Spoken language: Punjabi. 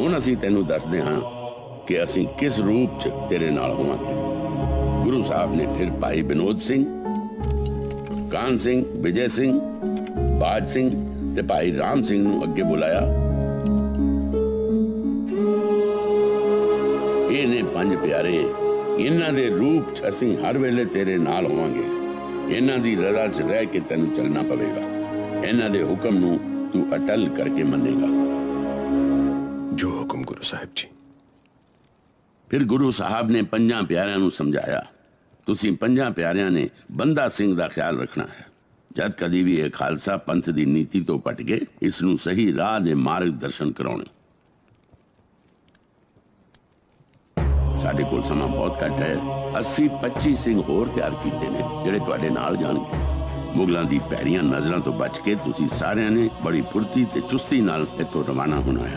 ਹੁਣ ਅਸੀਂ ਤੈਨੂੰ ਦੱਸਦੇ ਹਾਂ ਕਿ ਅਸੀਂ ਕਿਸ ਰੂਪ 'ਚ ਤੇਰੇ ਨਾਲ ਹੋਵਾਂਗੇ। ਗੁਰੂ ਸਾਹਿਬ ਨੇ ਫਿਰ ਭਾਈ ਵਿਨੋਦ ਸਿੰਘ, ਕਾਨ ਸਿੰਘ, ਵਿਜੇ ਸਿੰਘ, ਬਾਜ ਸਿੰਘ ਤੇ ਭਾਈ ਰਾਮ ਸਿੰਘ ਨੂੰ ਅੱਗੇ ਬੁਲਾਇਆ। ਇਹ ਨੇ ਪੰਜ ਪਿਆਰੇ, ਇਹਨਾਂ ਦੇ ਰੂਪ 'ਚ ਅਸੀਂ ਹਰ ਵੇਲੇ ਤੇਰੇ ਨਾਲ ਹੋਵਾਂਗੇ। ਇਹਨਾਂ ਦੀ ਰਜ਼ਾ 'ਚ ਰਹਿ ਕੇ ਤੈਨੂੰ ਚੱਲਣਾ ਪਵੇਗਾ। ਇਹਨਾਂ ਦੇ ਹੁਕਮ ਨੂੰ ਤੂੰ ਅਟਲ ਕਰਕੇ ਮੰਨੇਗਾ। ਗੁਰੂ ਸਾਹਿਬ ਜੀ। ਫਿਰ ਗੁਰੂ ਸਾਹਿਬ ਨੇ ਪੰਜਾਂ ਪਿਆਰਿਆਂ ਨੂੰ ਸਮਝਾਇਆ, ਤੁਸੀਂ ਪੰਜਾਂ ਪਿਆਰਿਆਂ ਨੇ ਬੰਦਾ ਸਿੰਘ ਦਾ ਖਿਆਲ ਰੱਖਣਾ ਹੈ। ਜਦ ਕਦੀ ਵੀ ਇਹ ਖਾਲਸਾ ਪੰਥ ਦੀ ਨੀਤੀ ਤੋਂ ਪਟ ਗਏ, ਇਸ ਨੂੰ ਸਹੀ ਰਾਹ ਦੇ ਮਾਰਗ ਦਰਸ਼ਨ ਕਰਾਉਣੇ। ਸਾਡੇ ਕੋਲ ਸਮਾਂ ਬਹੁਤ ਘੱਟ ਹੈ। 80 25 ਸਿੰਘ ਹੋਰ ਤਿਆਰ ਕੀਤੇ ਨੇ, ਜਿਹੜੇ ਤੁਹਾਡੇ ਨਾਲ ਜਾਣਗੇ। ਮੁਗਲਾਂ ਦੀ ਪੈਰੀਆਂ ਨਜ਼ਰਾਂ ਤੋਂ ਬਚ ਕੇ ਤੁਸੀਂ ਸਾਰਿਆਂ ਨੇ ਬੜੀ ਫੁਰਤੀ ਤੇ ਚੁਸਤੀ ਨਾਲ ਇੱਥੋਂ ਰਵਾਨਾ ਹੋਣਾ ਹੈ।